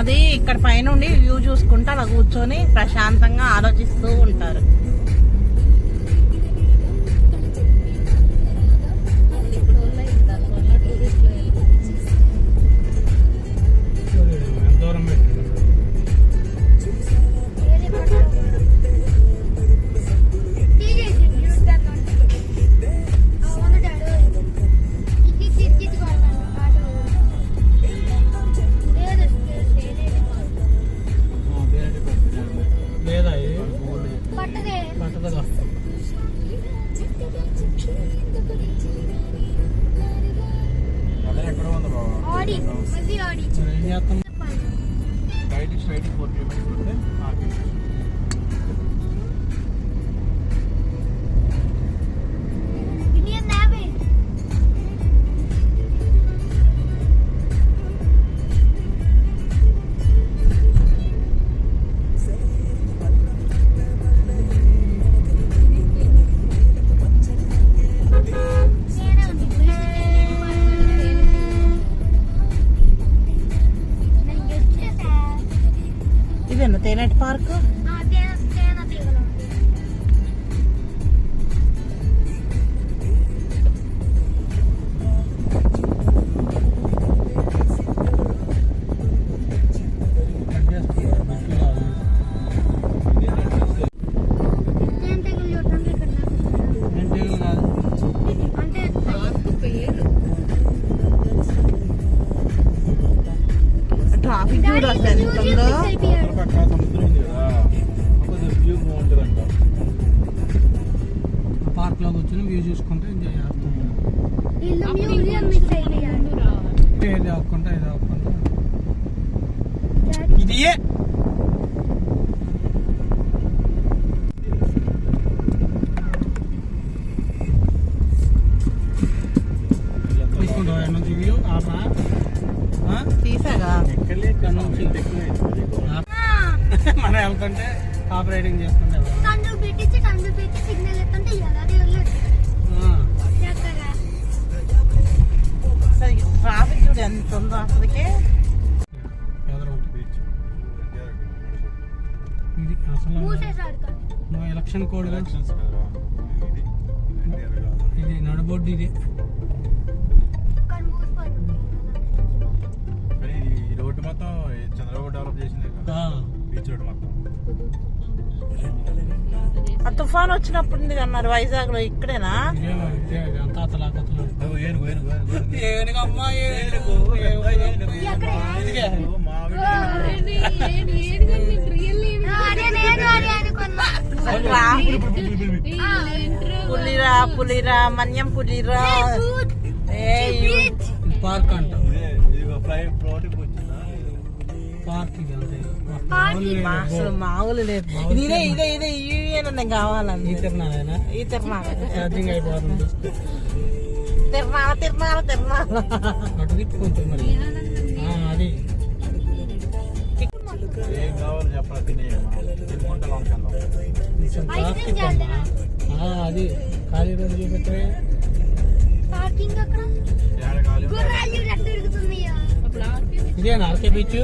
అది ఇక్కడ పైనుండి వ్యూ చూసుకుంటూ అలా కూర్చొని ప్రశాంతంగా ఆలోచిస్తూ ఉంటారు. రైట్ స్ట్రైట్ ఫోర్ కిలోమీటర్స్ ఉంటే ఆపి. వ్యూ బాగుంటుందంట ఆ పార్క్లో కూర్చొని వ్యూ చూసుకుంటే ఎంజాయ్ చేస్తాం వెళ్తుంటే కాప్ రైడింగ్ చేసుకుంటే పెట్టించి పెట్టి సిగ్నల్ ఎత్తుంటే ఎలాగే వెళ్ళదు ఈ ట్రాఫిక్ చూడు ఎంత ఉందో అసలుకే. ఇది అసలు నువ్వు ఎలక్షన్ కోడ్ ఇది నడబొడ్డు ఇది. రోడ్డు మొత్తం ఈ చంద్రబాబు డెవలప్ చేసిందే. బీచ్ రోడ్డు మొత్తం. ఆ తుఫాన్ వచ్చినప్పుడు ఉంది అన్నారు వైజాగ్లో ఇక్కడేనా? పులిరా పులిరా మన్యం పులిరా. పార్క్ అంట. పార్క్ అసలు మామూలు లేదు. ఇది ఇదే ఇదే నేను కావాలండి. ఈ తిరణాలేనా ఈ తిరునాళ్ళ ఛార్జింగ్ అయిపోతుంది. తిరునాళ్ళ తిరునాళ్ళ తిరునాళ్ళ అటు తిప్పి కొంచెం మరి ఆ, అది. అది. ఖాళీ రోజు చూపెట్టే ఇదే ఆర్కే బీచ్?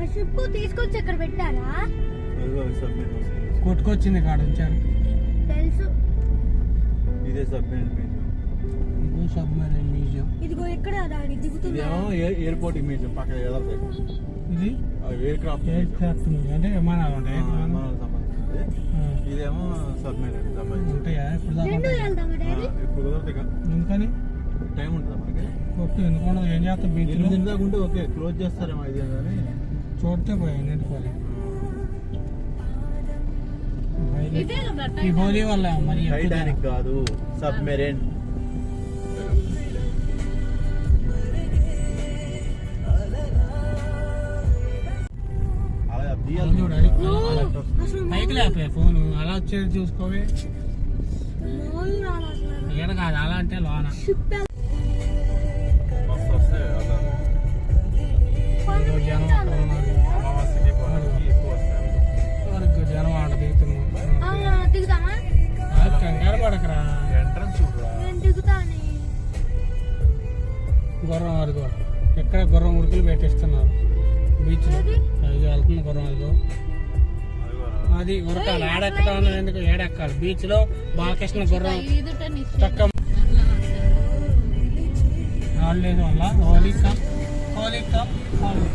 ఆ తీసుకొచ్చి ఇక్కడ పెట్టారా? సబ్మిట్ కొట్టుకొచ్చింది కాడ ఉంచారు తెలుసు. ఇదే సబ్మిట్ ఇది సబ్మెరైన్ మ్యూజియం ఇదిగో ఇక్కడ దాడి దిగుతుందా. ఇదేమో ఎయిర్పోర్ట్ ఇమేజ్ పక్కన ఇది? ఎయిర్ క్రాఫ్ట్ ఎయిర్ క్రాఫ్ట్ అంటే విమానాలు ఉంటాయి ఇదేమో సబ్మెరైన్ సంబంధించింది. ఉంటాయా? ఇప్పుడు కుదరదు ఎందుకని? టైం ఉంటుందా మనకి? కొట్టు ఎందుకుండా ఏం చేస్తాం? బీచ్ దాకా ఉంటే ఓకే క్లోజ్ చేస్తారేమో ఇది కానీ చూడితే పోయాయి నిండిపోయి ఈ హోలీ వల్ల మరి టైటానిక్ కాదు సబ్మెరైన్ లేపే ఫోన్ అలా వచ్చేది చూసుకోవి. ఈడ కాదు అలా అంటే లోన. గుర్రం అదిగో ఎక్కడ గుర్రం ఉడుకులు పెట్టిస్తున్నారు? బీచ్లో అది వెళ్తుంది గుర్రం అదిగో అది ఉరకాలి. ఏడెక్కడం అన్నది ఎందుకు ఏడెక్కాలి. బీచ్లో బాలకృష్ణ గుర్రం చక్క హాలిడేస్ వల్ల హోలీ కప్. హోలీ కప్. హోలీ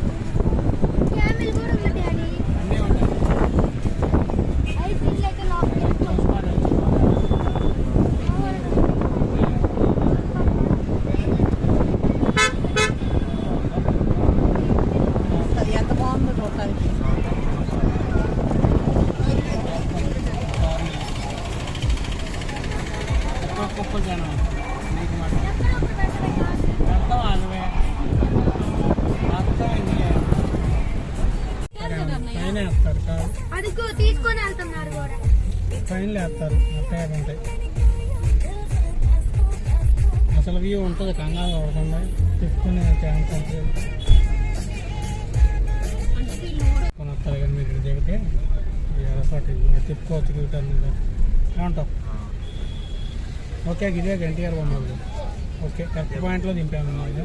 ఒక్కొక్క జనం నీకు మాట మొత్తం ఆగవే మొత్తం పైన వేస్తారు కాదు అదిగో తీసుకొని వెళ్తున్నారు కూడా. పైన వేస్తారు అట్టే ఉంటాయి అసలు వ్యూ ఉంటుంది కంగారు పడకుండా తిప్పుకునే ఛాన్స్ అంటే కొన్ని వస్తారు కానీ మీరు దిగితే ఇది తిప్పుకోవచ్చు మీద ఏమంటావు? ఓకే ఇదే ఎన్టీఆర్ బొమ్మ ఓకే కరెక్ట్ పాయింట్లో దింపాము ఇది